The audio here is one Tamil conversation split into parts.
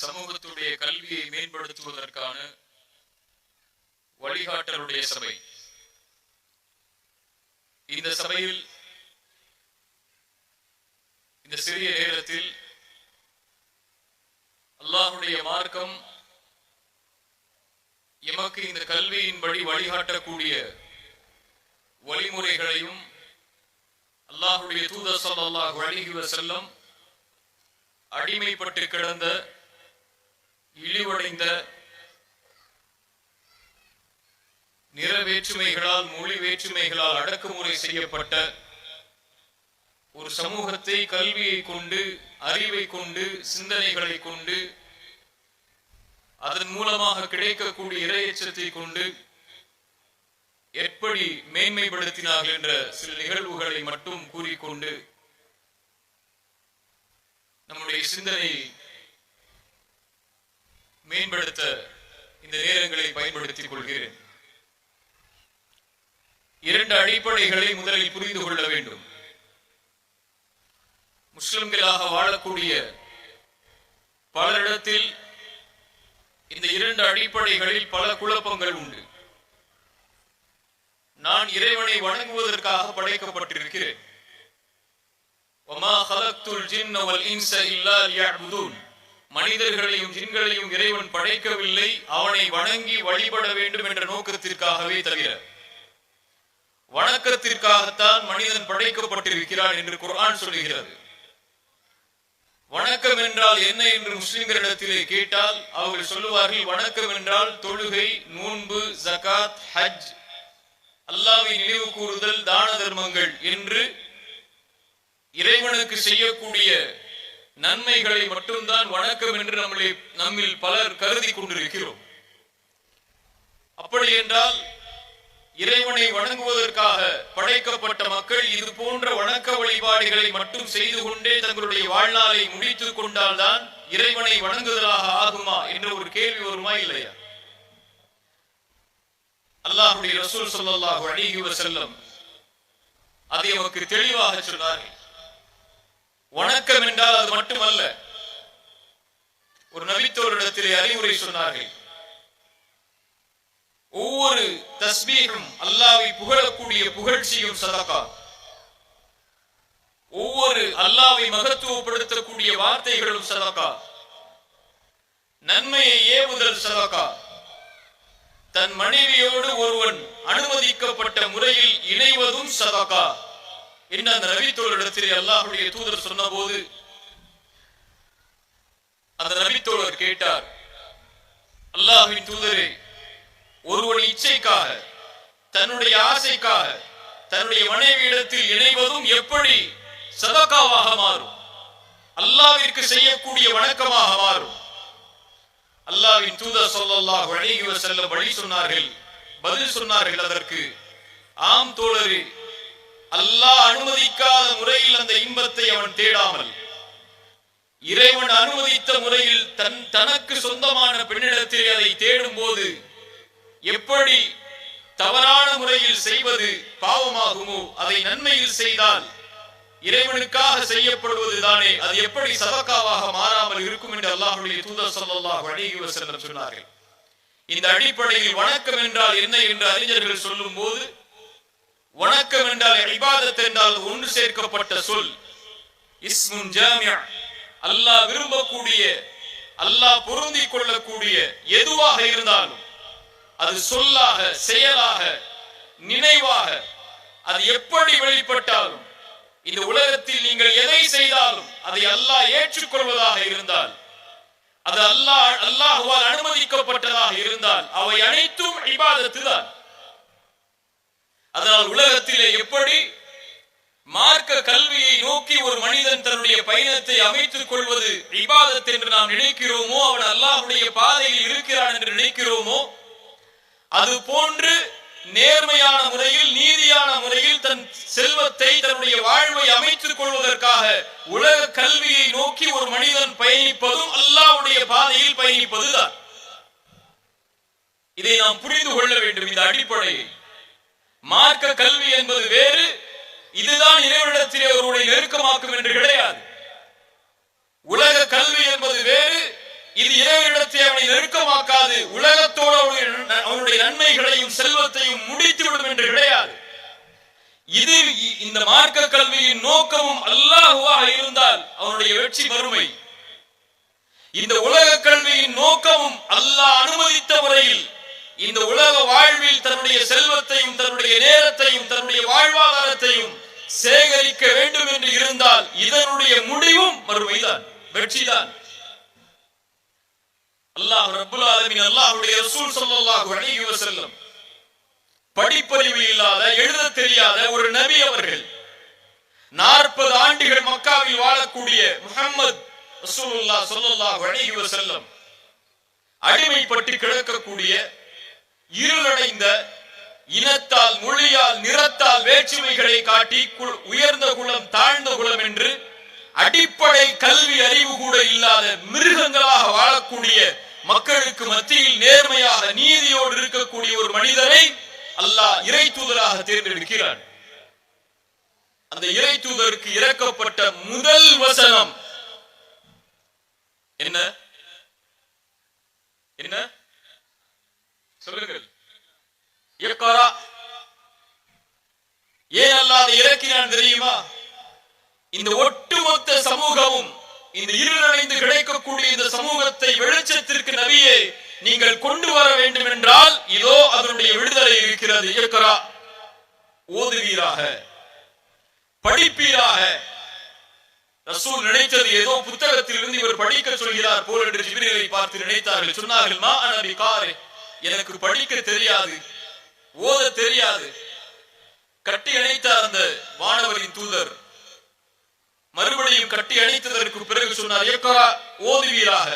சமூகத்துடைய கல்வியை மேம்படுத்துவதற்கான வழிகாட்டலுடைய சபை. இந்த சபையில் இந்த சிறிய நேரத்தில் அல்லாஹுடைய மார்க்கம் எமக்கு இந்த கல்வியின்படி வழிகாட்டக்கூடிய வழிமுறைகளையும் அல்லாஹுடைய தூதர் சொல்லாஹ் அலைஹி செல்லும் அடிமைப்பட்டு கிடந்த இழிவடைந்த நிற வேற்றுமைகளால் மொழி வேற்றுமைகளால் அடக்குமுறை செய்யப்பட்ட ஒரு சமூகத்தை கல்வியை கொண்டு அறிவை கொண்டு சிந்தனைகளை கொண்டு அதன் மூலமாக கிடைக்கக்கூடிய இரையச்சத்தை கொண்டு எப்படி மேன்மைப்படுத்தினார்கள் என்ற சில நிகழ்வுகளை மட்டும் கூறிக்கொண்டு நம்முடைய சிந்தனை மேம்படுத்த இந்த நேரங்களை பயன்படுத்திக் கொள்கிறேன். இரண்டு அடிப்படைகளை முதலில் புரிந்து கொள்ள வேண்டும். முஸ்லிம்களாக வாழக்கூடிய பலரிடத்தில் இந்த இரண்டு அடிப்படைகளில் பல குழப்பங்கள் உண்டு. நான் இறைவனை வணங்குவதற்காக படைக்கப்பட்டிருக்கிறேன். மனிதர்களையும் ஜின்களையும் இறைவன் படைக்கவில்லை அவனை வணங்கி வழிபட வேண்டும் என்ற நோக்கத்திற்காகவே தவிர. வணக்கத்திற்காகத்தான் மனிதன் படைக்கப்பட்டிருக்கிறான் என்று குரான் சொல்கிறது வணக்கம் என்றால் என்ன என்று முஸ்லிம்களிடத்திலே கேட்டால் அவர்கள் சொல்லுவார்கள் வணக்கம் என்றால் தொழுகை நோன்பு ஜகாத் ஹஜ் அல்லாவை நினைவு கூறுதல் தான தர்மங்கள் என்று இறைவனுக்கு செய்யக்கூடிய நன்மைகளை மட்டும்தான் வணக்கம் என்று நம்மளை நம்மில் பலர் கருதி கொண்டிருக்கிறோம். அப்படி என்றால் இறைவனை வணங்குவதற்காக படைக்கப்பட்ட மக்கள் இது போன்ற வணக்க வழிபாடுகளை மட்டும் செய்து கொண்டே தங்களுடைய வாழ்நாளை முடித்துக் கொண்டால்தான் இறைவனை வணங்குதலாக ஆகுமா என்ற ஒரு கேள்வி வருமா இல்லையா? அல்லாஹுடைய ரசூல் சொல்லாஹு அலைஹி செல்லம் அதை நமக்கு தெளிவாக சொன்னார்கள். வணக்கம் என்றால் அது மட்டுமல்ல ஒரு நபித்தோரிடத்திலே அறிவுரை சொன்னார்கள். ஒவ்வொரு தஸ்பீகும் அல்லாவை புகழக்கூடிய புகழ்ச்சியும் சதகா. ஒவ்வொரு அல்லாவை மகத்துவப்படுத்தக்கூடிய வார்த்தைகளும் சதகா. நன்மையை ஏவுதல் சதகா. தன் மனைவியோடு ஒருவன் அனுமதிக்கப்பட்ட முறையில் இணைவதும் சதகா. என்று அந்த நபித்தோழரிடத்திலே அல்லாஹுடைய தூதர் சொன்ன போது அந்த நபித்தோழர் கேட்டார் அல்லாஹ்வின் தூதரே ஒருவன் இச்சைக்காக தன்னுடைய ஆசைக்காக தன்னுடைய மனைவியிடத்தில் இணைவதும் எப்படி சதகாவாக மாறும்? அல்லாவிற்கு செய்யக்கூடிய வணக்கமாக மாறும்? அல்லாவின் தூதர் சொல்லல்லாஹ் வழங்கி செல்ல வழி சொன்னார்கள் பதில் சொன்னார்கள் அதற்கு ஆம் தோழரே அல்லாஹ் அனுமதிக்காத முறையில் அந்த இன்பத்தை அவன் தேடாமல் இறைவன் அனுமதித்த முறையில் தன் தனக்கு சொந்தமான பெண்ணிடத்தில் அதை தேடும் போது எப்படி தவறான முறையில் செய்வது பாவமாகுமோ அதை நன்மையில் செய்தால் இறைவனுக்காக செய்யப்படுவது தானே அது எப்படி சதக்காவாக மாறாமல் இருக்கும் என்று அல்லாஹுடைய தூதர் ஸல்லல்லாஹு அலைஹி சொன்னார்கள். இந்த அடிப்படையில் வணக்கம் என்றால் என்ன என்று அறிஞர்கள் சொல்லும் போது வணக்கம் என்றால் இபாதத் என்றால் ஒன்று சேர்க்கப்பட்ட சொல். இஸ்முன் ஜாமியா அல்லாஹ் விரும்பக்கூடிய அல்லாஹ் பொருந்திக் கொள்ளக்கூடிய எதுவாக இருந்தாலும் அது சொல்லாக செயலாக நினைவாக அது எப்படி வெளிப்பட்டாலும் இந்த உலகத்தில் நீங்கள் எதை செய்தாலும் அதை அல்லாஹ் ஏற்றுக்கொள்வதாக இருந்தால் அது அல்லாஹ் அல்லாஹுவால் அனுமதிக்கப்பட்டதாக இருந்தால் அவை அனைத்தும் இபாதத்து தான் அதனால் உலகத்திலே எப்படி மார்க்க கல்வியை நோக்கி ஒரு மனிதன் தன்னுடைய பயணத்தை அமைத்துக் கொள்வது இபாதத் என்று நாம் நினைக்கிறோமோ அவன் அல்லாஹுடைய பாதையில் இருக்கிறான் என்று நினைக்கிறோமோ அது போன்று நேர்மையான முறையில் நீதியான முறையில் தன் செல்வத்தை தன்னுடைய வாழ்வை அமைத்துக் கொள்வதற்காக உலக கல்வியை நோக்கி ஒரு மனிதன் பயணிப்பதும் அல்லாஹ்வுடைய பாதையில் பயணிப்பதுதான். இதை நாம் புரிந்து கொள்ள வேண்டும். இந்த அடிப்படையை மார்க்க கல்வி என்பது வேறு இதுதான் இறைவனிடத்திலே ஒருவரை நெருக்கமாக்கும் என்று கிடையாது. உலக கல்வி என்பது வேறு இது இறைவனிடத்தை அவனை நெருக்கமாக்காது. உலகத்தோடு அவனுடைய அவனுடைய நன்மைகளையும் செல்வத்தையும் முடித்துவிடும் என்று கிடையாது. இது இந்த மார்க்க கல்வியின் நோக்கமும் அல்லாஹுவாக இருந்தால் அவனுடைய வெற்றி வறுமை. இந்த உலக கல்வியின் நோக்கமும் அல்லாஹ் அனுமதித்த முறையில் இந்த உலக வாழ்வில் தன்னுடைய செல்வத்தையும் தன்னுடைய நேரத்தையும் தன்னுடைய வாழ்வாதாரத்தையும் சேகரிக்க வேண்டும் என்று இருந்தால் இதனுடைய முடிவும் மறுமைதான் வெற்றிதான். அல்லாஹ் ரபுல் ஆலமின் அல்லாஹுடைய ரசூல் சொல்லல்லாஹு அழகி வசல்லம் படிப்பறிவு இல்லாத எழுத தெரியாத ஒரு நபி அவர்கள் நாற்பது ஆண்டுகள் மக்காவில் வாழக்கூடிய முகமது ரசூலுல்லாஹ் சொல்லல்லாஹு அழகி வசல்லம் அடிமைப்பட்டு கிடக்கக்கூடிய இருளடைந்த இனத்தால் மொழியால் நிறத்தால் வேற்றுமைகளை காட்டி உயர்ந்த குலம் தாழ்ந்த குலம் என்று அடிப்படை கல்வி அறிவு கூட இல்லாத மிருகங்களாக வாழக்கூடிய மக்களுக்கு மத்தியில் நேர்மையாக நீதியோடு இருக்கக்கூடிய ஒரு மனிதரை அல்லாஹ் இறை தூதராக தேர்ந்தெடுக்கிறான். அந்த இறை தூதருக்கு இறக்கப்பட்ட முதல் வசனம் என்ன? என்ன? சொல்லுங்கள். இயக்கரா ஏன் அல்லாத இறக்கினான் தெரியுமா? இந்த ஒட்டுமொத்த சமூகமும் இந்த இருநடைந்து கிடைக்கக்கூடிய இந்த சமூகத்தை வெளிச்சத்திற்கு நபியே நீங்கள் கொண்டு வர வேண்டும் என்றால் இதோ அதனுடைய விடுதலை இருக்கிறது. இயக்கரா ஓதுவீராக. படிப்பீராக. ரசூல் நினைத்தது ஏதோ புத்தகத்தில் இருந்து இவர் படிக்க சொல்கிறார் போல் என்று ஜிபிரிகளை பார்த்து நினைத்தார்கள். சொன்னார்கள் மா அனபி காரே. எனக்கு படிக்க தெரியாது ஓத தெரியாது. கட்டி அணைத்தார் அந்த மாணவரின் தூதர் மறுபடியும் கட்டி அணைத்ததற்கு பிறகு சொன்னார் இயக்கரா ஓதுவீராக.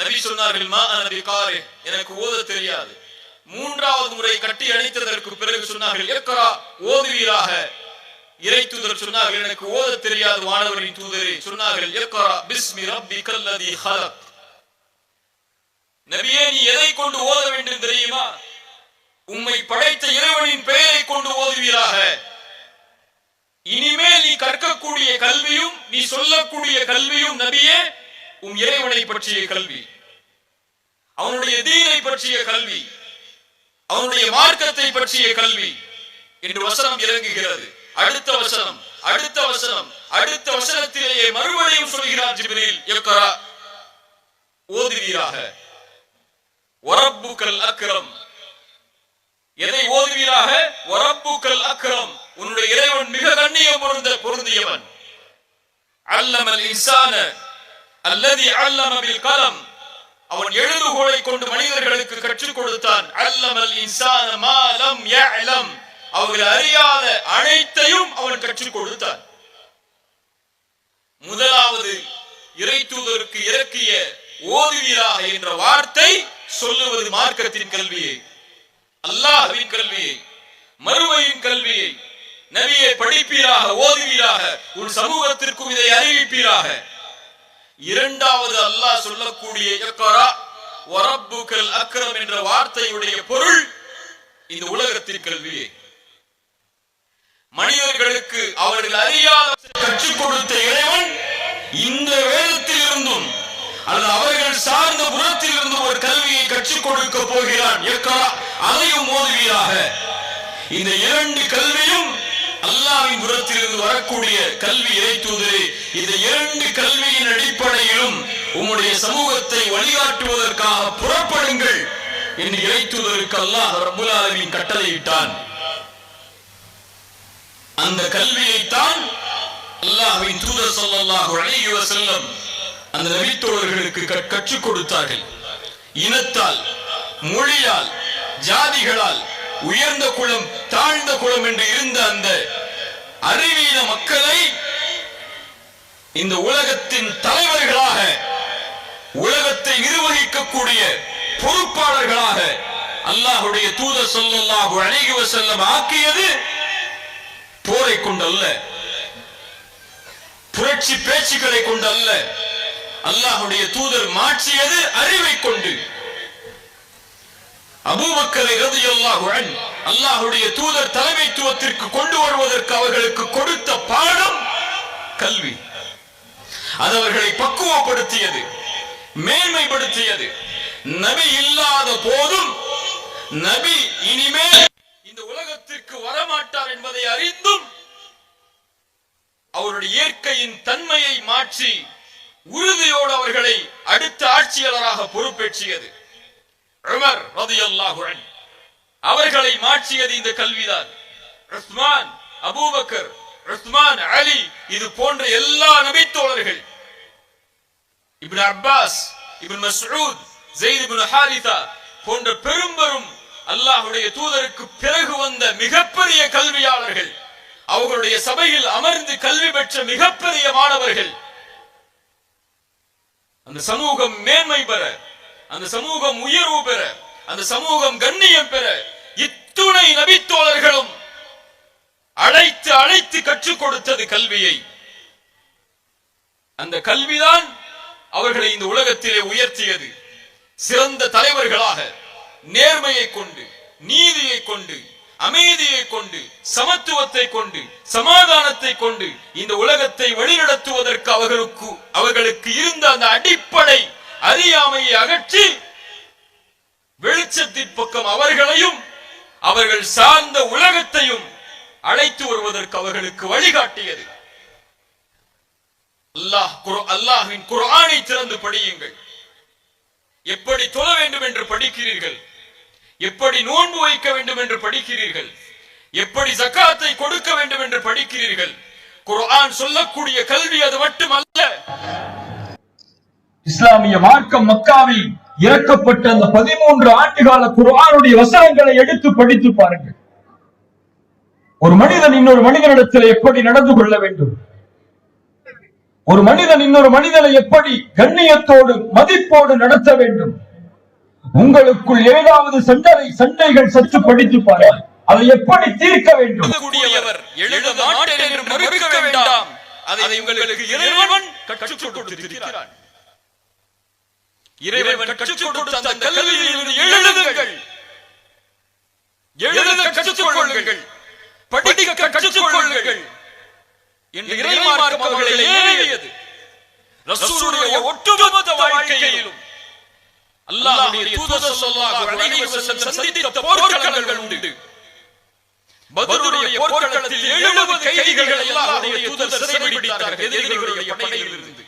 நபி சொன்னார்கள் மா அனபி காரே எனக்கு ஓத தெரியாது. மூன்றாவது முறை கட்டி அணைத்ததற்கு பிறகு சொன்னார்கள் ஏக்கரா ஓதுவீராக. இறை தூதர் சொன்னார்கள் எனக்கு ஓத தெரியாது வானவரின் தூதரே. சொன்னார்கள் இயக்கரா பிஸ்மி ரப்பி கல்லதி ஹலக். நபியே நீ எதை கொண்டு ஓத வேண்டும் தெரியுமா? உம்மை படைத்த இறைவனின் பெயரை கொண்டு ஓதுவீராக. இனிமேல் நீ கற்கக்கூடிய கல்வியும் நீ சொல்லக்கூடிய கல்வியும் நபியே உம் இறைவனை பற்றிய கல்வி. அவனுடைய தீனை பற்றிய கல்வி. அவனுடைய மார்க்கத்தை பற்றிய கல்வி. என்று வசனம் இறங்குகிறது. அடுத்த வசனம் அடுத்த வசனம் அடுத்த வசனத்திலேயே மறுபடியும் சொல்கிறார் ஜிபிரில். ஓதுவீராக. ஒரப்புக்கல் அக்ரம் எதை ஓதுவீராக? ஒரப்புக்கல் அக்ரம் உன்னுடைய இறைவன் மிக கண்ணியம் பொருந்த பொருந்தியவன். அல்லமல் இன்சான அல்லதி அல்லமபில் கலம் அவன் எழுதுகோலை கொண்டு மனிதர்களுக்கு கற்றுக் கொடுத்தான். அல்லமல் இன்சான மாலம் யஅலம் அவர்கள் அறியாத அனைத்தையும் அவன் கற்றுக் கொடுத்தான். முதலாவது இறை தூதருக்கு இறக்கிய ஓதுவீராக என்ற வார்த்தை சொல்லுவது மார்க்கத்தின் கல்வியை அல்லாஹவின் கல்வியை மறுமையின் கல்வியை. நபியை படிப்பீராக ஓதுவீராக உன் சமூகத்திற்கும் இதை அறிவிப்பீராக. இரண்டாவது அல்லாஹ் சொல்லக்கூடிய இக்ரா வரப்புக்கல் அக்ரம் என்ற வார்த்தையுடைய பொருள் இந்த உலகத்தின் கல்வியை. மனிதர்களுக்கு அவர்கள் அறியாத கற்றுக் கொடுத்த இறைவன் இந்த வேதத்தில் இருந்தும் அல்லது அவர்கள் சார்ந்த புறத்தில் இருந்து ஒரு கல்வியை கற்றுக் கொடுக்க போகிறான். இக்ரா அதையும் மோதுவியாக இந்த இரண்டு கல்வியும் அல்லாவின் புறத்திலிருந்து வரக்கூடிய கல்வி இறை இந்த இரண்டு கல்வியின் அடிப்படையிலும் உம்முடைய சமூகத்தை வழிகாட்டுவதற்காக புறப்படுங்கள் என்று இறைத்துவதற்கு அல்லாஹ் ரப்புல் ஆலமீன் கட்டளையிட்டான். அந்த கல்வியைத்தான் அல்லாஹின் தூதர் சொல்லல்லாஹு அலைஹி வஸல்லம் அந்த நபித்தோழர்களுக்கு கற்றுக் கொடுத்தார்கள். இனத்தால் மொழியால் ஜாதிகளால் உயர்ந்த குளம் தாழ்ந்த குலம் என்று இருந்த அந்த அறிவீன மக்களை இந்த உலகத்தின் தலைவர்களாக உலகத்தை நிர்வகிக்கக்கூடிய பொறுப்பாளர்களாக அல்லாஹுடைய தூதர் ஸல்லல்லாஹு அழகிவ செல்லம் ஆக்கியது போரை கொண்டல்ல. புரட்சி பேச்சுக்களை கொண்டல்ல. அல்லாஹுடைய தூதர் மாற்றியது அறிவை கொண்டு. அபூபக்கரை ரலியல்லாஹு அன்ஹு அல்லாஹுடைய தூதர் தலைமைத்துவத்திற்கு கொண்டு வருவதற்கு அவர்களுக்கு கொடுத்த பாடம் கல்வி. அது அவர்களை பக்குவப்படுத்தியது மேன்மைப்படுத்தியது. நபி இல்லாத போதும் நபி இனிமேல் இந்த உலகத்திற்கு வரமாட்டார் என்பதை அறிந்தும் அவருடைய இயற்கையின் தன்மையை மாற்றி உறுதியோடு அவர்களை அடுத்த ஆட்சியாளராக பொறுப்பேற்றியது. உமர் ரலியல்லாஹு அவர்களை மாற்றியது இந்த கல்விதான். உஸ்மான் அபூபக்கர் உஸ்மான் அலி இது போன்ற எல்லா நபித்தோழர்கள். Ibn Abbas Ibn Masood Zaid Ibn Haritha போன்ற பெரும்பெரும் அல்லாஹுடைய தூதருக்கு பிறகு வந்த மிகப்பெரிய கல்வியாளர்கள். அவர்களுடைய சபையில் அமர்ந்து கல்வி பெற்ற மிகப்பெரிய மாணவர்கள். அந்த சமூகம் மேன்மை பெற அந்த சமூகம் உயர்வு பெற அந்த சமூகம் கண்ணியம் பெற இத்துணை நபித்தோழர்களும் அழைத்து அழைத்து கற்றுக் கொடுத்தது கல்வியை. அந்த கல்விதான் அவர்களை இந்த உலகத்திலே உயர்த்தியது. சிறந்த தலைவர்களாக நேர்மையை கொண்டு நீதியை கொண்டு அமைதியை கொண்டு சமத்துவத்தை கொண்டு சமாதானத்தை கொண்டு இந்த உலகத்தை வழிநடத்துவதற்கு அவர்களுக்கு அவர்களுக்கு இருந்த அந்த அடிப்படை அறியாமையை அகற்றி வெளிச்சத்தின் பக்கம் அவர்களையும் அவர்கள் சார்ந்த உலகத்தையும் அழைத்து வருவதற்கு அவர்களுக்கு வழிகாட்டியது. அல்லாஹ் குரு அல்லாஹ்வின் குரானை திறந்து படியுங்கள். எப்படி தொழ வேண்டும் என்று படிக்கிறீர்கள்? எப்படி நோன்பு வைக்க வேண்டும் என்று படிக்கிறீர்கள்? எப்படி ஜக்காத்தை கொடுக்க வேண்டும் என்று படிக்கிறீர்கள்? குரான் சொல்லக்கூடிய கல்வி அது மட்டுமல்ல. இஸ்லாமிய மார்க்கம் மக்காவில் இறக்கப்பட்ட அந்த பதிமூன்று ஆண்டு கால குரானுடைய வசனங்களை எடுத்து படித்து பாருங்கள். ஒரு மனிதன் இன்னொரு மனிதனிடத்தில் எப்படி நடந்து கொள்ள வேண்டும்? ஒரு மனிதன் இன்னொரு மனிதனை எப்படி கண்ணியத்தோடு மதிப்போடு நடத்த வேண்டும்? உங்களுக்குள் ஏதாவது சண்டை சண்டைகள் சற்று படித்து பாருங்கள். அதை எப்படி தீர்க்க வேண்டும்? எழுத மாட்டேன் என்று மறுக்க வேண்டாம். அதை உங்களுக்கு இறைவன் கற்றுக் கொடுத்திருக்கிறான். இறைவன் கற்றுக் கொடுத்த அந்த கல்வியில் இருந்து எழுதுங்கள். எழுத கற்றுக் படிக்க கற்றுக் என்று இறைமார்க்கம் அவர்களை ஏறியது. ரசூலுடைய ஒட்டுமொத்த வாழ்க்கையிலும் அல்லாஹ்வுடைய தூதர் ஸல்லல்லாஹு அலைஹி வஸல்லம் சந்தித்த போர்க்களங்கள் உண்டு. பத்ருடைய போர்க்களத்தில் 70 கைதிகளை அல்லாஹ்வுடைய தூதர் சிறைபிடித்தார்கள். எதிரிகளுடைய படையில் இருந்து.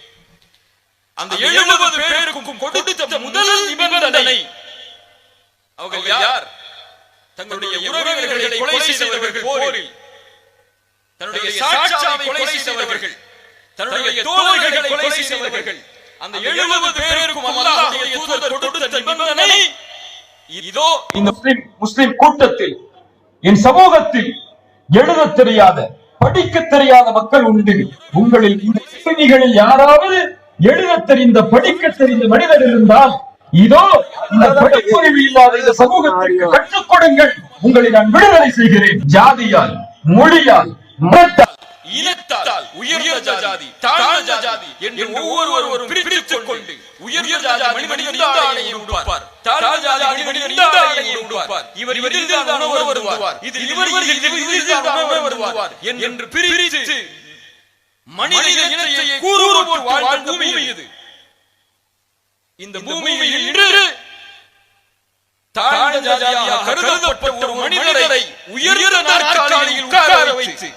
அந்த 70 பேருக்கும் கொடுத்த முதல் நிபந்தனை. அவர்கள் யார்? தங்களுடைய உறவினர்களை கொலை செய்தவர்கள் போரில். தன்னுடைய சாட்சாவை கொலை செய்தவர்கள். தன்னுடைய தோழர்களை கொலை செய்தவர்கள். அந்த 70 பேருக்கும் அல்லாஹ்வுடைய தூதர் கொடுத்த நிபந்தனை இதோ இந்த முஸ்லிம் முஸ்லிம் கூட்டத்தில் என் சமூகத்தில் எழுத தெரியாத படிக்க தெரியாத மக்கள் உண்டு. உங்களில் இந்த செய்திகளில் யாராவது எழுத தெரிந்த படிக்க தெரிந்த மனிதர் இருந்தால் இதோ இந்த படிப்பறிவு இல்லாத இந்த சமூகத்திற்கு கற்றுக் கொடுங்கள். உங்களை நான் விடுதலை செய்கிறேன். ஜாதியால் மொழியால் மதத்தால். இனத்தால் உயர்ந்த ஜாதி தாழ்ந்த ஜாதி என்று ஒவ்வொருவரும் பிரித்துக் கொண்டு உயர்ந்த ஜாதி மனிதன் இந்த ஆணையை உடுப்பார் தாழ்ந்த ஜாதி மனிதன் இந்த ஆணையை உடுப்பார் இவர் இதில் தான் உணவு வருவார் இதில் இவர் இதில் இதில் தான் உணவு வருவார் என்று பிரித்து மனித இனத்தை கூறுவோட்டு வாழ்ந்த பூமி இது. இந்த பூமியில் இன்று தாழ்ந்த ஜாதியாக கருதப்பட்ட ஒரு மனிதரை உயர்ந்த நாற்காலியில் உட்கார வைத்து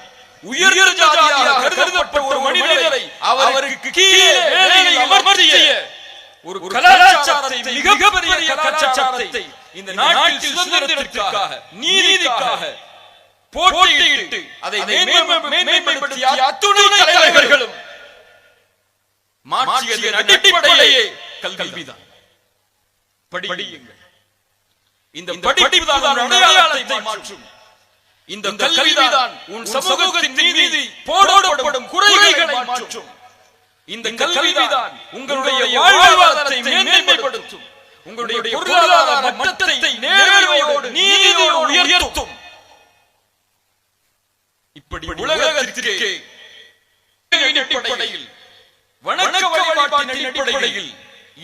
உயர்ந்த ஜாதியாக கருதப்பட்ட ஒரு மனிதரை அவருக்கு கீழே வேலையை அமர்த்திய ஒரு கலாச்சாரத்தை மிகப்பெரிய கலாச்சாரத்தை இந்த நாட்டில் சுதந்திரத்திற்காக நீதிக்காக போட்டியிட்டு அதை மேன்மைப்படுத்திய அத்துணை தலைவர்களும் மாற்றியதன் அடிப்படையே கல்விதான். படியுங்கள். இந்த படிப்புதான் அடையாளத்தை மாற்றும். இந்த கல்விதான் உன் சமூகத்தின் நீதி போடப்படும் குறைகளை மாற்றும். இந்த கல்விதான் உங்களுடைய வாழ்வாதாரத்தை மேன்மைப்படுத்தும். உங்களுடைய பொருளாதார மட்டத்தை நேர்மையோடு நீதியோடு உயர்த்தும். இப்படி உலகத்திற்கு அடிப்படையில் வணக்க வழிபாட்டின் அடிப்படையில்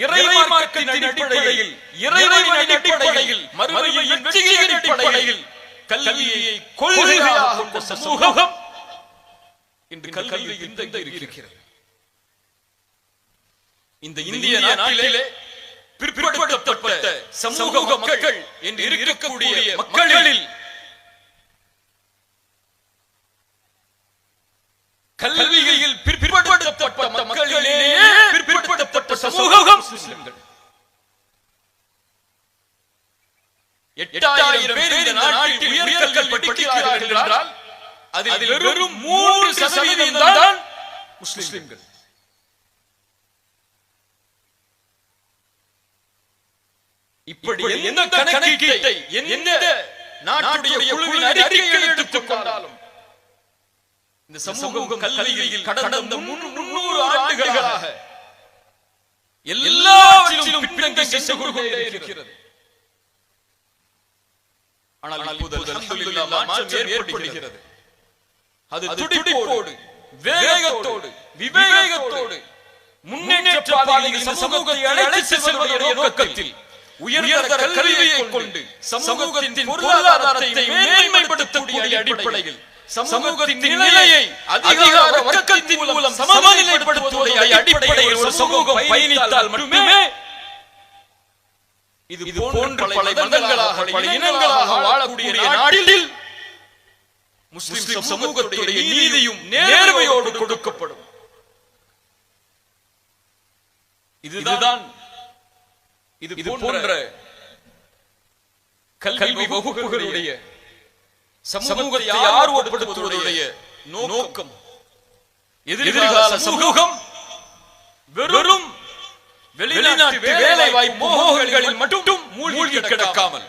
இறைமார்க்கத்தின் அடிப்படையில் இறைவனின் அடிப்படையில் மறுமையின் வெற்றியின் அடிப்படையில் கல்வியை கொள்கையாக கொண்ட சமூகம் இன்று கல்வியில் இருக்கிறது. இந்த இந்திய நாட்டிலே பிற்படுத்தப்பட்ட சமூக மக்கள் என்று இருக்கக்கூடிய மக்களில் கல்வியில் பிற்படுத்தப்பட்ட மக்களிலேயே பிற்படுத்தப்பட்ட சமூகம் முஸ்லிம்கள். எட்டாயிரம் பேர் இந்த நாட்டில் உயர்கல்வி படிக்கிறார்கள் என்றால் அதில் வெறும் மூன்று சதவீதம் தான் முஸ்லிம்கள். இப்படி எந்த கணக்கீட்டை எந்த நாட்டுடைய குழுவின் அறிக்கையை எடுத்துக் கொண்டாலும் இந்த சமூகம் கல்வியில் கடந்த முன்னூறு ஆண்டுகளாக எல்லாவற்றிலும் பின்தங்கி சென்று கொண்டே இருக்கிறது. ஆனால் இப்போது அல்ஹம்துலில்லாஹ் மாற்றம் ஏற்படுகிறது அது துடிப்போடு வேகத்தோடு விவேகத்தோடு முன்னேற்ற பாதையில் இந்த சமூகத்தை அழைத்து செல்வதுடைய நோக்கத்தில் உயர்தர கல்வியை கொண்டு சமூகத்தின் பொருளாதாரத்தை மேன்மைப்படுத்தக்கூடிய அடிப்படையில் சமூகத்தின் நிலையை அதிகார வர்க்கத்தின் மூலம் சமநிலைப்படுத்துவதை அடிப்படையில் ஒரு சமூகம் பயணித்தால் மட்டுமே இது போன்ற பல மதங்களாக பல இனங்களாக வாழக்கூடிய நாட்டில் முஸ்லிம் சமூகத்துடைய நீதியும் நேர்மையோடு கொடுக்கப்படும். இதுதான் இது போன்ற கல்வி வகுப்புகளுடைய சமூகத்தை ஆர்வப்படுத்துவதுடைய நோக்கம். எதிர்கால சமூகம் வெறும் வெளிநாட்டு வேலை வாய்ப்பு மோகங்களில் மட்டும் மூழ்கி கிடக்காமல்.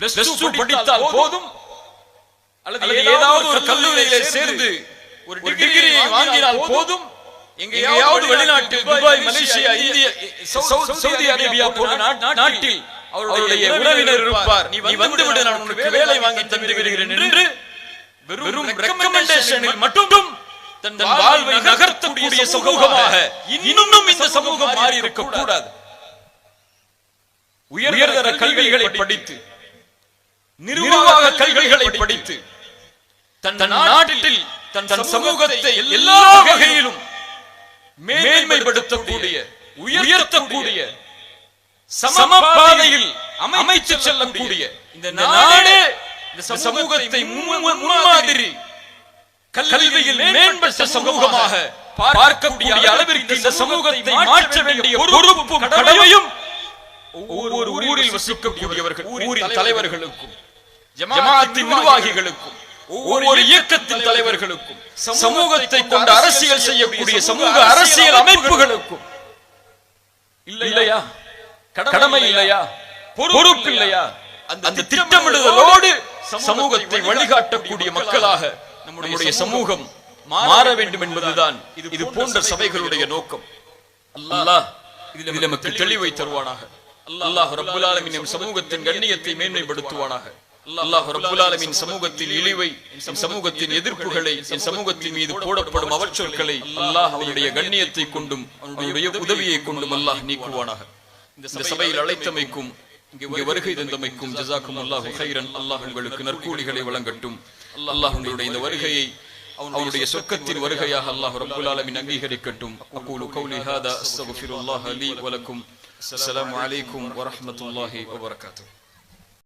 பிளஸ் டூ படித்தால் போதும். அல்லது ஏதாவது ஒரு கல்லூரியிலே சேர்ந்து ஒரு டிகிரியை வாங்கினால் போதும். எங்கேயாவது வெளிநாட்டில் துபாய் மலேசியா இந்தியா சவு- சவுதி அரேபியா போன்ற நாட்- நாட்டில் அவருடைய உறவினர் இருப்பார். நீ வந்து விடு நான் உனக்கு வேலை வாங்கி தந்து விடுகிறேன் என்று வெறும் ரெக்கமெண்டேஷனில் மட்டும் தன் வாழ்வை நகர்த்தக்கூடிய சமூகமாக இன்னும் இந்த சமூகம் மாறி இருக்க கூடாது உயர்தர கல்விகளை படித்து நிர்வாக கல்விகளை படித்து தன் நாட்டில் தன் சமூகத்தை எல்லா வகையிலும் மேன்மைப்படுத்தக்கூடிய உயர்த்தக்கூடிய சம பாதையில் அமைச்சு செல்லக்கூடிய இந்த நாடு இந்த சமூகத்தை முன்- முன்- முன்மாதிரி கல்வியில் மேம்பட்ட சமூகமாக பார்க்கக்கூடிய அளவிற்கு இந்த சமூகத்தை மாற்ற வேண்டிய பொறுப்பும் கடமையும் ஒவ்வொரு ஊரில் வசிக்கக்கூடியவர்கள் ஊரின் தலைவர்களுக்கும் ஜமாத்தின் நிர்வாகிகளுக்கும் ஒவ்வொரு இயக்கத்தின் தலைவர்களுக்கும் சமூகத்தை கொண்டு அரசியல் செய்யக்கூடிய சமூக அரசியல் அமைப்புகளுக்கும். இல்லையா? கடமை இல்லையா? பொறுப்பு இல்லையா? அந்த திட்டமிடுதலோடு சமூகத்தை வழிகாட்டக்கூடிய மக்களாக நம்முடைய சமூகம் மாற வேண்டும் என்பதுதான் இது போன்ற சபைகளுடைய நோக்கம். அல்லாஹ் இதில் நமக்கு தெளிவை தருவானாக. அல்லாஹ் ரப்புல் ஆலமீன் நம் சமூகத்தின் கண்ணியத்தை மேன்மைப்படுத்துவானாக. அல்லாஹ் ரப்புல் ஆலமீன் சமூகத்தில் இழிவை சமூகத்தின் எதிர்ப்புகளை என் சமூகத்தின் மீது போடப்படும் அவச்சொற்களை அல்லாஹ் அவனுடைய கண்ணியத்தை கொண்டும் அவனுடைய உதவியை கொண்டும் அல்லாஹ் நீக்குவானாக. இந்த சபையில் அழைத்தமைக்கும் இங்கே வருகை தந்தமைக்கும் ஜசாக்கும் அல்லாஹு ஹைரன் அல்லாஹ் உங்களுக்கு நற்கூலிகளை வழங்கட்டும் அல்லாஹ் உங்களுடைய இந்த வருகையை அவனுடைய சொர்க்கத்தின் வருகையாக அல்லாஹ் ரப்புல் ஆலமீன் அங்கீகரிக்கட்டும் அகூலு கௌலி ஹாதா அஸ்தக்ஃபிருல்லாஹ லீ வலக்கும் அஸ்ஸலாமு அலைக்கும் வரஹ்மத்துல்லாஹி வபரகாத்துஹு